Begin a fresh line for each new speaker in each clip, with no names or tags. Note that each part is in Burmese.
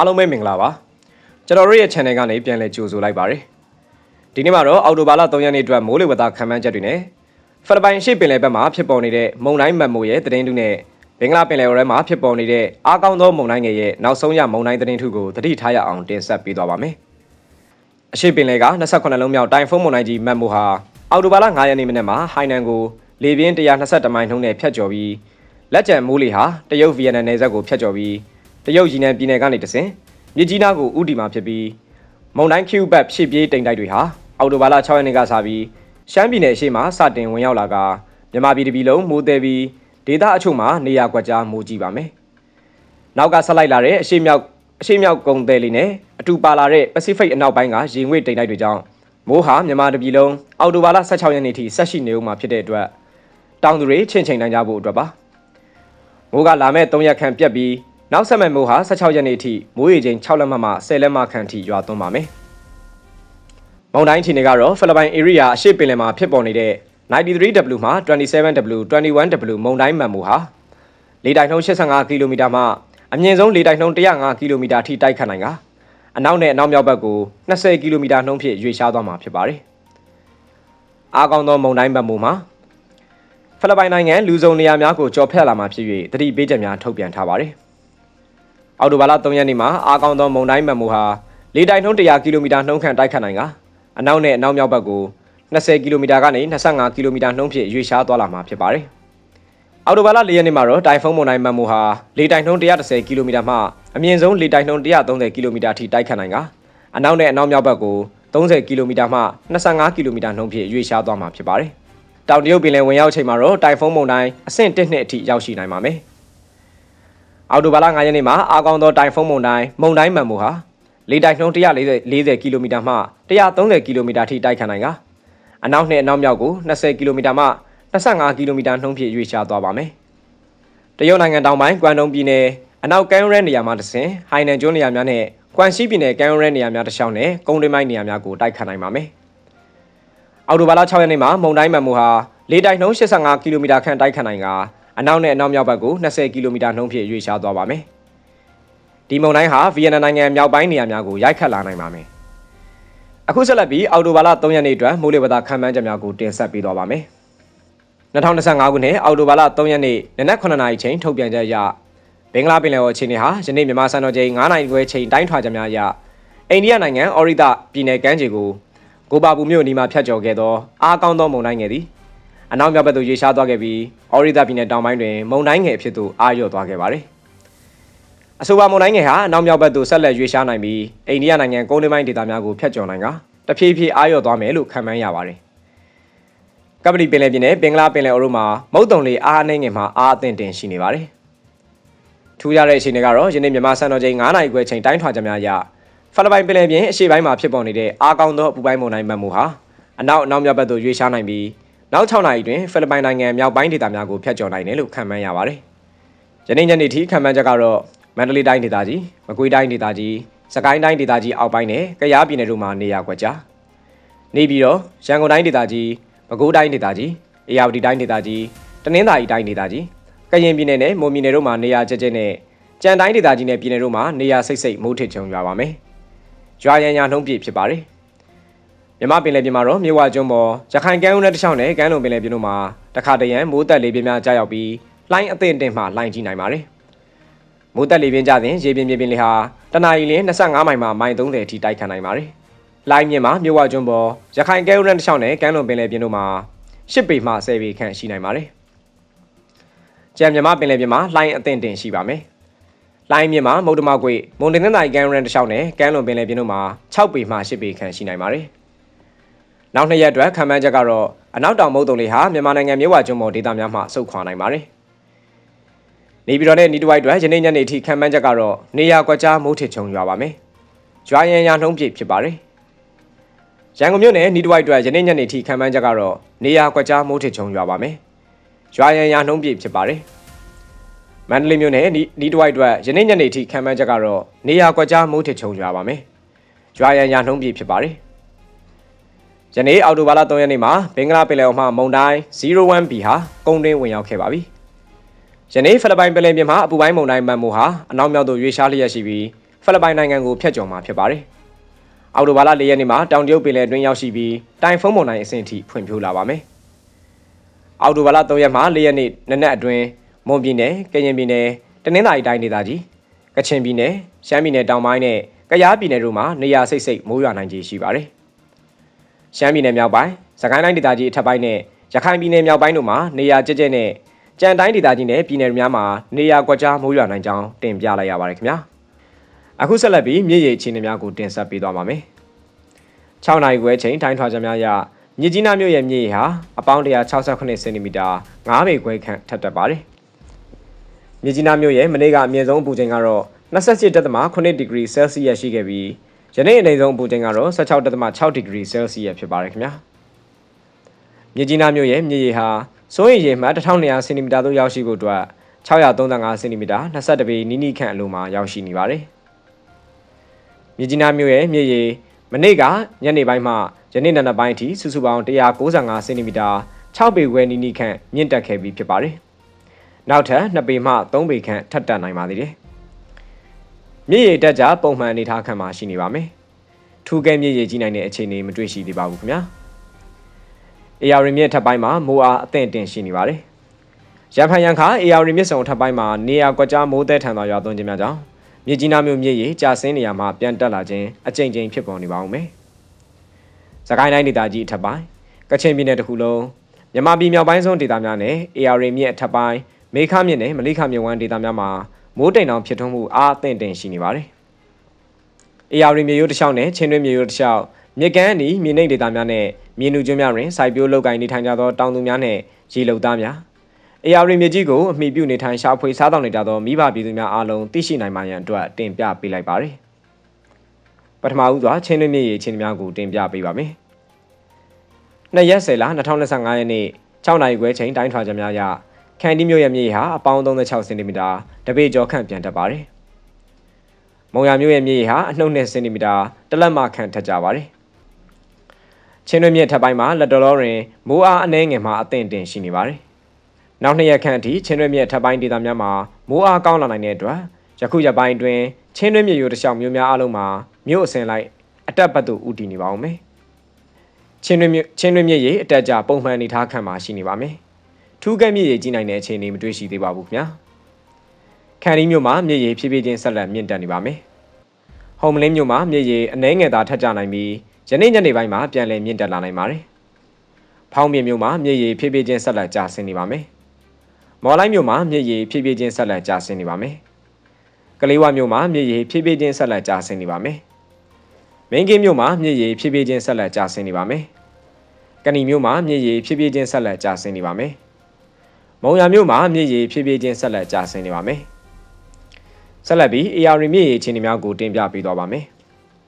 အားလုံးပဲမင်္ဂလာပါကျွန်တော်တို့ရဲ့ channel ကနေပြန်လည်ကြိုဆိုလိုက်ပါတယ်ဒီနေ့မှာတော့အော်တိုဘာလ3ရက်နေ့အတွက်မိုးလေဝသခန့်မှန်းချက်တွေနဲ့ဖိလစ်ပိုင်ရှေ့ပင်လယ်ဘက်မှာဖြစ်ပေါ်နေတဲ့မုန်တိုင်းမတ်မိုးရဲ့သတင်းတူနဲ့ဘင်္ဂလားပင်လယ်အော်ထဲမှာဖြစ်ပေါ်နေတဲ့အားကောင်းသောမုန်တိုင်းငယ်ရဲ့နောက်ဆုံးရမုန်တိုင်းသတင်းထုကိုသတိထားရအောင်တင်ဆက်ပေးသွားပါမယ်အရှေ့ပင်လယ်က28လုံးမြောက်တိုင်ဖုန်းမုန်တိုင်းကြီးမတ်မိုးဟာအော်တိုဘာလ9ရက်နေ့မနေ့မှာဟိုင်နန်ကိုလေပြင်း122မိုင်နှုန်းနဲ့ဖြတ်ကျော်ပြီးလက်ကျန်မိုးလေဟာတရုတ်ဗီယက်နမ်နယ်စပ်ကိုဖြတ်ကျော်ပြီးတ ရုတ်ရီနန်ပြည်နယ်ကနေတဆင်မြစ်ကြီးနားကိုဥတီမှာဖြစ်ပြီးမုန်တိုင်း Q ဘတ်ဖြည့်ပြေးတိမ်တိုက်တွေဟာအော်တိုဘာလ6ရက်နေ့ကစပြီးရှမ်းပြည်နယ်အရှေ့မှာစတင်ဝင်ရောက်လာကမြန်မာပြည်တပြည်လုံးမိုးသည်ပြီးဒေသအချို့မှာနေရာကွက်ကြားမိုးကြီးပါမယ်။နောက်ကဆက်လိုက်လာတဲ့အရှေ့မြောက်အရှေ့မြောက်ကုန်းသည်လေးနဲ့အတူပါလာတဲ့ပစိဖိတ်အနောက်ပိုင်းကရေငွေ့တိမ်တိုက်တွေကြောင့်မိုးဟာမြန်မာတပြည်လုံးအော်တိုဘာလ16ရက်နေ့ထိဆက်ရှိနေဦးမှာဖြစ်တဲ့အတွက်တောင်သူတွေချင့်ချိန်နိုင်ကြဖို့အတွက်ပါ။မိုးကလာမဲ့3ရက်ခန့်ပြတ်ပြီး နောက်ဆက်မဲ့မိုးဟာ16ရက်နေ့ထိမိုးရေချိန်6လက်မှမှ10လက်မှခန့်ထိရွာသွန်းပါမယ်။မုန်တိုင်းချီနေကတော့ဖိလစ်ပိုင် area အရှေ့ပင်လယ်မှာဖြစ်ပေါ်နေတဲ့ 93W မှ 27W 21W မုန်တိုင်းမှန်မှုဟာလေတိုက်နှုန်း85ကီလိုမီတာမှအမြင့်ဆုံးလေတိုက်နှုန်း105ကီလိုမီတာထိတိုက်ခတ်နိုင်ကအနောက်နဲ့အနောက်မြောက်ဘက်ကို20ကီလိုမီတာနှုန်းဖြင့်ရွေ့ရှားသွားမှာဖြစ်ပါတယ်။အားကောင်းသောမုန်တိုင်းမှန်မှုမှာဖိလစ်ပိုင်နိုင်ငံလူစုံနေရာများကိုကြော်ဖြတ်လာမှာဖြစ်၍တတိပေးချက်များထုတ်ပြန်ထားပါတယ်။ အော်တိုဘာလ3ရက်နေ့မှာအားကောင်းသောမုန်တိုင်းမှန်မှုဟာလေတိုက်နှုန်း100ကီလိုမီတာနှုန်းခန့်တိုက်ခတ်နိုင်ကအနောက်နဲ့အနောက်မြောက်ဘက်ကို20ကီလိုမီတာကနေ25ကီလိုမီတာနှုန်းဖြင့်ရွေ့ရှားသွားလာမှာဖြစ်ပါတယ်။အော်တိုဘာလ4ရက်နေ့မှာတော့တိုင်ဖုန်းမုန်တိုင်းမှန်မှုဟာလေတိုက်နှုန်း130ကီလိုမီတာမှအမြင့်ဆုံးလေတိုက်နှုန်း130ကီလိုမီတာထိတိုက်ခတ်နိုင်ကအနောက်နဲ့အနောက်မြောက်ဘက်ကို30ကီလိုမီတာမှ25ကီလိုမီတာနှုန်းဖြင့်ရွေ့ရှားသွားမှာဖြစ်ပါတယ်။တောင်တရုတ်ပင်လယ်ဝင်ရောက်ချိန်မှာတော့တိုင်ဖုန်းမုန်တိုင်းအဆင့်1နှစ်အထိရောက်ရှိနိုင်ပါမယ်။ အော်တိုဘာလ9ရက်နေ့မှာအားကောင်းသောတိုင်ဖုန်းမုန်တိုင်းမုန်တိုင်းမှန်မှုဟာလေတိုက်နှုန်း140 40ကီလိုမီတာမှ130ကီလိုမီတာထိတိုက်ခတ်နိုင်ကအနောက်နဲ့အနောက်မြောက်ကို20ကီလိုမီတာမှ25ကီလိုမီတာနှုန်းဖြင့်ရွေ့ရှားသွားပါမယ်။တရုတ်နိုင်ငံတောင်ပိုင်းကွမ်တုံပြည်နယ်အနောက်ကမ်းရိုးရဲနေရာမှာတဆင်ဟိုင်နန်ကျွန်းနေရာများနဲ့ကွမ်ရှိပြည်နယ်ကမ်းရိုးရဲနေရာများတစ်လျှောက်နဲ့ကုန်းတွင်းပိုင်းနေရာများကိုတိုက်ခတ်နိုင်ပါမယ်။အော်တိုဘာလ6ရက်နေ့မှာမုန်တိုင်းမှန်မှုဟာလေတိုက်နှုန်း85ကီလိုမီတာခန့်တိုက်ခတ်နိုင်က အနောက်နဲ့အနောက်မြောက်ဘက်ကို20ကီလိုမီတာနှုန်းဖြင့်ရွေ့ရှားသွားပါမယ်။ဒီမုန်တိုင်းဟာဗီယက်နမ်နိုင်ငံမြောက်ပိုင်းနေရာများကိုရိုက်ခတ်လာနိုင်ပါမယ်။အခုဆက်လက်ပြီးအော်တိုဘာလ3ရက်နေ့အတွက်မိုးလေဝသခန့်မှန်းချက်များကိုတင်ဆက်ပေးသွားပါမယ်။2025ခုနှစ်အော်တိုဘာလ3ရက်နေ့နနက်9:00နာရီချိန်ထုတ်ပြန်ချက်အရဘင်္ဂလားပင်လယ်အော်အခြေအနေဟာယနေ့မြန်မာစံတော်ချိန်9:00နာရီခွဲချိန်တိုင်းထွာချက်များအရအိန္ဒိယနိုင်ငံအော်ရီဒပြည်နယ်ကမ်းခြေကိုကိုပါပူမြို့နီမှာဖြတ်ကျော်ခဲ့သောအားကောင်းသောမုန်တိုင်းငယ်သည် အနောက်မြောက်ဘက်သို့ရေရှားသွားခဲ့ပြီးအော်ရီဒပြည်နယ်တောင်ပိုင်းတွင်မုန်တိုင်းငယ်အဖြစ်သို့အားလျော့သွားခဲ့ပါသည်။အဆိုပါမုန်တိုင်းငယ်ဟာအနောက်မြောက်ဘက်သို့ဆက်လက်ရွေ့ရှားနိုင်ပြီးအိန္ဒိယနိုင်ငံကုန်းတွင်းပိုင်းဒေသများကိုဖျက်ကျော်နိုင်ကတဖြည်းဖြည်းအားလျော့သွားမယ်လို့ခန့်မှန်းရပါတယ်။ကပ္ပတိပင်လယ်ပြင်နဲ့ဘင်္ဂလားပင်လယ်အော်တို့မှာမုတ်တုံလေးအားအနှိမ့်ငယ်မှာအားအသင့်တင်ရှိနေပါတယ်။ထူးခြားတဲ့အချိန်တွေကတော့ယနေ့မြန်မာစံတော်ချိန်9နာရီခွဲချိန်တိုင်းထွာချက်များအရဖိလစ်ပိုင်ပင်လယ်ပြင်အရှေ့ပိုင်းမှာဖြစ်ပေါ်နေတဲ့အားကောင်းသောအပူပိုင်းမုန်တိုင်းမှတ်မှုဟာအနောက်အနောက်မြောက်ဘက်သို့ရွေ့ရှားနိုင်ပြီး နောက်6နာရီတွင်ဖိလစ်ပိုင်နိုင်ငံမြောက်ပိုင်းဒေသများကိုဖျက်ကျော်နိုင်တယ်လို့ခန့်မှန်းရပါတယ်။ယနေ့ညနေထိခန့်မှန်းချက်ကတော့မန္တလေးတိုင်းဒေသကြီး၊မကွေးတိုင်းဒေသကြီး၊စကိုင်းတိုင်းဒေသကြီးအောက်ပိုင်းနဲ့ကယားပြည်နယ်တို့မှာနေရာကွက်ကြားနေပြီးတော့ရန်ကုန်တိုင်းဒေသကြီး၊ပဲခူးတိုင်းဒေသကြီး၊အေရဝတီတိုင်းဒေသကြီး၊တနင်္သာရီတိုင်းဒေသကြီး၊ကရင်ပြည်နယ်နဲ့မွန်ပြည်နယ်တို့မှာနေရာကျကျနဲ့ကြံတိုင်းဒေသကြီးနဲ့ပြည်နယ်တို့မှာနေရာစိတ်စိတ်မိုးထစ်ချုံရွာပါမယ်။ရွာရန်ညာနှုံးပြည့်ဖြစ်ပါတယ်။ မြမပင်လယ်ပြင်မှာတော့မြေဝကျွန်းပေါ်ရခိုင်ကမ်းရိုးနဲ့တခြားနဲ့ကမ်းလွန်ပင်လယ်ပြင်တို့မှာတခါတရံမိုးတက်လေပြင်းများကြားရောက်ပြီးလှိုင်းအသင့်အင့်မှလှိုင်းကြီးနိုင်ပါတယ်။မိုးတက်လေပြင်းကြစဉ်ရေပြင်ပြင်ပြင်လေးဟာတနအီလ25မိုင်မှမိုင်30အထိတိုက်ခတ်နိုင်ပါတယ်။လိုင်းမြင့်မှာမြို့ဝကျွန်းပေါ်ရခိုင်ကဲရိုးနဲ့တစ်ချောင်းနဲ့ကမ်းလွန်ပင်လယ်ပြင်တို့မှာ10ပေမှ10ပေခန့်ရှိနိုင်ပါတယ်။ကြံမြမပင်လယ်ပြင်မှာလိုင်းအသင့်တင်ရှိပါမယ်။လိုင်းမြင့်မှာမုတ်တမကွေမွန်တင်တဲ့နိုင်ကမ်းရိုးနဲ့တစ်ချောင်းနဲ့ကမ်းလွန်ပင်လယ်ပြင်တို့မှာ6ပေမှ10ပေခန့်ရှိနိုင်ပါတယ်။ နောက်နှစ်ရက်အတွက်ခံမှန်းချက်ကတော့အနောက်တောင်မုတ်တုံလေးဟာမြန်မာနိုင်ငံမြို့ဝကျွန်းပေါ်ဒေသများမှဆုတ်ခွာနိုင်ပါတယ်။နေပြည်တော်နဲ့နီတဝိုက်အတွက်ယနေ့ညနေထိခံမှန်းချက်ကတော့နေရာကွက်ကြားမိုးထစ်ချုံရွာပါမယ်။ရွာရန်ရာနှုံးပြည့်ဖြစ်ပါတယ်။ရန်ကုန်မြို့နယ်နီတဝိုက်အတွက်ယနေ့ညနေထိခံမှန်းချက်ကတော့နေရာကွက်ကြားမိုးထစ်ချုံရွာပါမယ်။ရွာရန်ရာနှုံးပြည့်ဖြစ်ပါတယ်။မန္တလေးမြို့နယ်နီတဝိုက်အတွက်ယနေ့ညနေထိခံမှန်းချက်ကတော့နေရာကွက်ကြားမိုးထစ်ချုံရွာပါမယ်။ရွာရန်ရာနှုံးပြည့်ဖြစ်ပါတယ်။ ယနေ့အောက်တိုဘာလ3ရက်နေ့မှာဘင်္ဂလားပင်လယ်အော်မှမုန်တိုင်း 01B ဟာကုန်းတွင်းဝင်ရောက်ခဲ့ပါပြီ။ယနေ့ဖိလစ်ပိုင်ပင်လယ်ပြင်မှာအပူပိုင်းမုန်တိုင်းမှန်မှုဟာအနောက်မြောက်သို့ရွေ့ရှားလျက်ရှိပြီးဖိလစ်ပိုင်နိုင်ငံကိုဖျက်ကျော်မှာဖြစ်ပါတယ်။အော်တိုဘာလ၄ရက်နေ့မှာတောင်တရုတ်ပင်လယ်အတွင်းရောက်ရှိပြီးတိုင်ဖုန်းမုန်တိုင်းအဆင့်အထိဖွံ့ဖြိုးလာပါမယ်။အော်တိုဘာလ၃ရက်မှာ၄ရက်နေ့နနက်အတွင်းမွန်ပြည်နယ်၊ကရင်ပြည်နယ်၊တနင်္သာရီတိုင်းဒေသကြီး၊ကချင်ပြည်နယ်၊ရှမ်းပြည်နယ်တောင်ပိုင်းနဲ့ကယားပြည်နယ်တို့မှာနေရာစိတ်စိတ်မိုးရွာနိုင်ခြေရှိပါတယ်။ ရှမ်းပြည်နယ်မြောက်ပိုင်း၊စကိုင်းတိုင်းဒေသကြီးအထက်ပိုင်းနဲ့ရခိုင်ပြည်နယ်မြောက်ပိုင်းတို့မှာနေရာကျကျနဲ့ကြံတိုင်းဒေသကြီးနဲ့ပြည်နယ်များမှာနေရာကွက်ကြားမိုးရွာနိုင်ကြောင်းတင်ပြလိုက်ရပါတယ်ခင်ဗျာ။အခုဆက်လက်ပြီးမြေရေအခြေအနေများကိုတင်ဆက်ပေးသွားပါမယ်။6နိုင်ခွဲချိန်တိုင်းထွာချက်များအရမြစ်ကြီးနားမြို့ရဲ့မြေရေဟာအပေါင်း168စင်တီမီတာ9ပေခွဲခန့်ထက်တက်ပါတယ်။မြစ်ကြီးနားမြို့ရဲ့မနေ့ကအမြင့်ဆုံးအပူချိန်ကတော့27.8ဒီဂရီဆဲလ်စီယပ်ရှိခဲ့ပြီး ယနေ့အနည်းဆုံးအပူချိန်ကတော့16.6ဒီဂရီဆဲလ်စီယပ်ဖြစ်ပါတယ်ခင်ဗျာ။မြစ်ကြီးနားမြို့ရဲ့မြေရေဟာစိုးရိမ်ရေမှတ်1200စင်တီမီတာသို့ရောက်ရှိဖို့အတွက်635စင်တီမီတာ22ပေနီးနီးခန့်အလိုမှာရောက်ရှိနေပါတယ်။မြစ်ကြီးနားမြို့ရဲ့မြေရေမနေ့ကညနေပိုင်းမှယနေ့နံနက်ပိုင်းအထိစုစုပေါင်း195စင်တီမီတာ6ပေခွဲနီးနီးခန့်မြင့်တက်ခဲ့ပြီးဖြစ်ပါတယ်။နောက်ထပ်2ပေမှ3ပေခန့်ထပ်တက်နိုင်ပါသေးတယ်။ မြေရေတက်ကြပုံမှန်အနေထားခန့်မှာရှိနေပါမယ်။ထူးကဲမြေရေကြီးနိုင်တဲ့အခြေအနေမတွေ့ရှိသေးပါဘူးခင်ဗျာ။ AR မြစ်ထပ်ပိုင်းမှာမိုးအားအသင့်တင်ရှိနေပါတယ်။ရန်ဖန်ရန်ခါ AR မြစ်စုံထပ်ပိုင်းမှာနေရာကွက်ကြားမိုးသည်ထန်သောရွာသွန်းခြင်းများကြောင့်မြစ်ကြီးနားမြို့မြစ်ရေကျဆင်းနေရာမှာပြန်တက်လာခြင်းအကြိမ်ကြိမ်ဖြစ်ပေါ်နေပါဦးမယ်။စကိုင်းတိုင်းဒေသကြီးအထက်ပိုင်းကချင်ပြည်နယ်တစ်ခုလုံးမြန်မာပြည်မြောက်ပိုင်းဆုံးဒေသများနဲ့ AR မြစ်အထက်ပိုင်းမေခမြစ်နဲ့မလိခမြစ်ဝမ်းဒေသများမှာ မိုးတိမ်တောင်ဖြစ်ထွန်းမှုအားအသင့်တင်ရှိနေပါတယ်။ AR မြေရိုးတစ်လျှောက်နဲ့ချင်းတွင်းမြေရိုးတစ်လျှောက်မြစ်ကမ်းအနီးမြေနိမ့်ဒေသများနဲ့မြေနုကျွန်းများတွင်စိုက်ပျိုးလုပ်ကိုင်နေထိုင်ကြသောတောင်သူများနှင့်ရေလုံသားများအေယာရီမြေကြီးကိုအမိပြုနေထိုင်ရှာဖွေစားတောင်းနေကြသောမိဘပြည်သူများအားလုံးသိရှိနိုင်မှရန်အတွက်တင်ပြပေးလိုက်ပါရယ်ပထမဦးစွာချင်းတွင်းမြေရေချင်းများကိုတင်ပြပေးပါမယ်နှစ်ရက်ဆယ်လ2025ရက်နေ့6နိုင်ခွဲချိန်တိုင်းထွာချက်များရ ခန်တီမြို့ရဲ့မြေဟာအပေါင်း36စင်တီမီတာတပေကျော်ခန့်ပြန်တက်ပါတယ်မုံရမြို့ရဲ့မြေဟာအနှုတ်2စင်တီမီတာတလက်မခန့်ထက်ကြပါတယ်ချင်းတွင်းမြစ်ထပ်ပိုင်းမှာလက်တော်တော်တွင်မိုးအားအနှဲငယ်မှအသင့်တင်ရှိနေပါတယ်။နောက်နှစ်ရက်ခန့်အထိချင်းတွင်းမြစ်ထပ်ပိုင်းဒေသများမှာမိုးအားကောင်းလာနိုင်တဲ့အတွက်ယခုရက်ပိုင်းတွင်ချင်းတွင်းမြစ်ရိုးတစ်လျှောက်မြို့များအလုံးမှာမြို့အစင်လိုက်အတက်ပတ်သို့ဥတည်နေပါဦးမယ်။ချင်းတွင်းမြစ်ချင်းတွင်းမြစ်ရေအတက်ကြပုံမှန်အနေထားခန့်မှာရှိနေပါမယ်။ ထူးကဲမြစ်ရေကြီးနိုင်တဲ့အခြေအနေမတွေ့ရှိသေးပါဘူးခင်ဗျာ။ခန်ရီမြို့မှာမြစ်ရေဖြည်းဖြည်းချင်းဆက်လက်မြင့်တက်နေပါမယ်။ဟုံမလင်းမြို့မှာမြစ်ရေအနှဲငယ်သာထက်ကြနိုင်ပြီးယနေ့ညနေပိုင်းမှာပြန်လည်မြင့်တက်လာနိုင်ပါတယ်။ဖောင်းပြင်မြို့မှာမြေရီဖြည်းဖြည်းချင်းဆက်လက်ကျဆင်းနေပါမယ်။မော်လိုက်မြို့မှာမြေရီဖြည်းဖြည်းချင်းဆက်လက်ကျဆင်းနေပါမယ်။ကလေးဝမြို့မှာမြေရီဖြည်းဖြည်းချင်းဆက်လက်ကျဆင်းနေပါမယ်။မင်းကင်းမြို့မှာမြေရီဖြည်းဖြည်းချင်းဆက်လက်ကျဆင်းနေပါမယ်။ကဏီမြို့မှာမြေရီဖြည်းဖြည်းချင်းဆက်လက်ကျဆင်းနေပါမယ်။ မုံရမြို့မှာမြေရီဖြည်းဖြည်းချင်းဆက်လက်ကျဆင်းနေပါမယ်။ဆက်လက်ပြီး AR မြေရီချင်းများကိုတင်ပြပေးသွားပါမယ်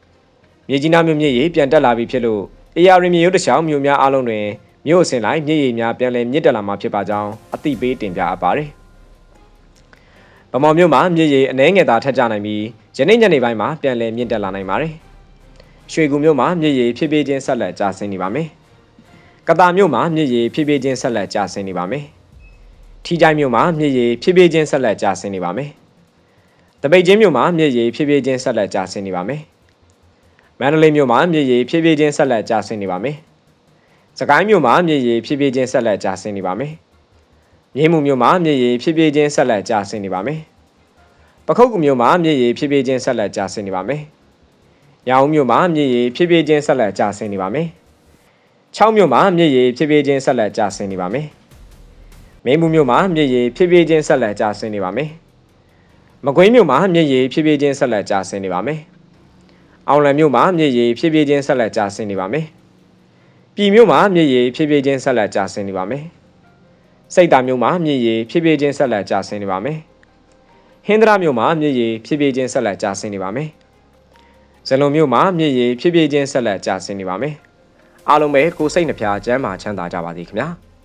။မြေကြီးနားမြို့မြစ်ရေပြန်တက်လာပြီဖြစ်လို့အေယာရီမြေရုပ်တစ်ချောင်းမြို့များအားလုံးတွင်မြို့အစင်လိုက်မြစ်ရေများပြန်လည်မြင့်တက်လာမှာဖြစ်ပါကြောင်းအသိပေးတင်ပြအပ်ပါတယ်။ဗမော်မြို့မှာမြစ်ရေအနှဲငယ်သာထက်ကြနိုင်ပြီးယနေ့ညနေပိုင်းမှာပြန်လည်မြင့်တက်လာနိုင်ပါတယ်။ရွှေကူမြို့မှာမြစ်ရေဖြည်းဖြည်းချင်းဆက်လက်ကျဆင်းနေပါမယ်။ကတာမြို့မှာမြစ်ရေဖြည်းဖြည်းချင်းဆက်လက်ကျဆင်းနေပါမယ်။ ထီကြိုင်မြို့မှာမြစ်ရေဖြည်းဖြည်းချင်းဆက်လက်ကျဆင်းနေပါမယ်။တပိတ်ချင်းမြို့မှာမြစ်ရေဖြည်းဖြည်းချင်းဆက်လက်ကျဆင်းနေပါမယ်။မန္တလေးမြို့မှာမြေရီဖြည်းဖြည်းချင်းဆက်လက်ကျဆင်းနေပါမယ်။စကိုင်းမြို့မှာမြေရီဖြည်းဖြည်းချင်းဆက်လက်ကျဆင်းနေပါမယ်။မြင်းမှုမြို့မှာမြေရီဖြည်းဖြည်းချင်းဆက်လက်ကျဆင်းနေပါမယ်။ပခုတ်ကူမြို့မှာမြေရီဖြည်းဖြည်းချင်းဆက်လက်ကျဆင်းနေပါမယ်။ရောင်မြို့မှာမြေရီဖြည်းဖြည်းချင်းဆက်လက်ကျဆင်းနေပါမယ်။6မြို့မှာမြေရီဖြည်းဖြည်းချင်းဆက်လက်ကျဆင်းနေပါမယ်။ မင်းမှုမြို့မှာမြေရီဖြည်းဖြည်းချင်းဆက်လက်ကျဆင်းနေပါမယ်။မကွေးမြို့မှာမြေရီဖြည်းဖြည်းချင်းဆက်လက်ကျဆင်းနေပါမယ်။အောင်လံမြို့မှာမြေရီဖြည်းဖြည်းချင်းဆက်လက်ကျဆင်းနေပါမယ်။ပြည်မြို့မှာမြေရီဖြည်းဖြည်းချင်းဆက်လက်ကျဆင်းနေပါမယ်။စိတ်တာမြို့မှာမြေရီဖြည်းဖြည်းချင်းဆက်လက်ကျဆင်းနေပါမယ်။ဟင်္ဒရာမြို့မှာမြေရီဖြည်းဖြည်းချင်းဆက်လက်ကျဆင်းနေပါမယ်။ဇလုံမြို့မှာမြေရီဖြည်းဖြည်းချင်းဆက်လက်ကျဆင်းနေပါမယ်။အားလုံးပဲကိုစိတ်နှပြချမ်းသာချမ်းသာကြပါစေခင်ဗျာ။